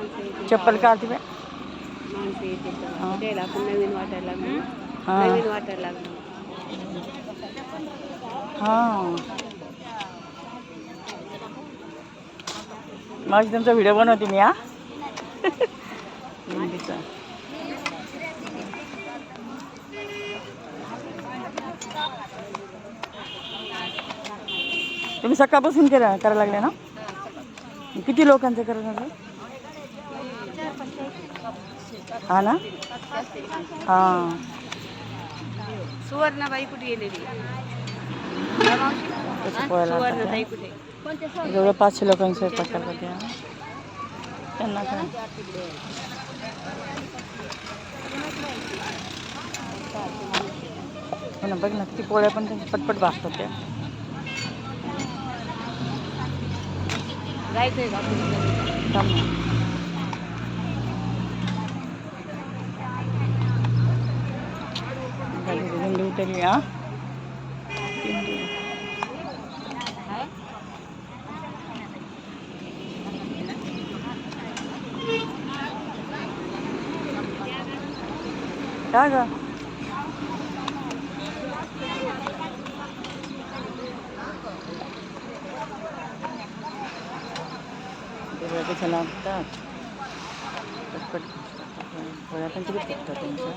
चप्पल काढते बाय माणसं येते नवीन वाटायला लागलं नवीन वाटायला हां। माझी तुमचा व्हिडिओ बनवते मी हा? मेहंदीचा तुम्ही सकाळपासून करा करायला लागले ना? किती लोकांचं करत लागलं हा ना? हाँ। सुवर्णाबाई कुठे गेलेली त्याचं पोहायला सुवर्णाताई लागतं कुठे जवळ पाचशे लोकांचे स्वयंपाक करतात त्या त्यांना काय? हो ना बघ ना ती पोळ्या पण त्यांच्या पटपट भासतात त्या. जायचंय का? थांब ना. ती दिंडी उतरली हा. काय ग कशा लागतात पटपट पण किती फुटतात त्यांच्या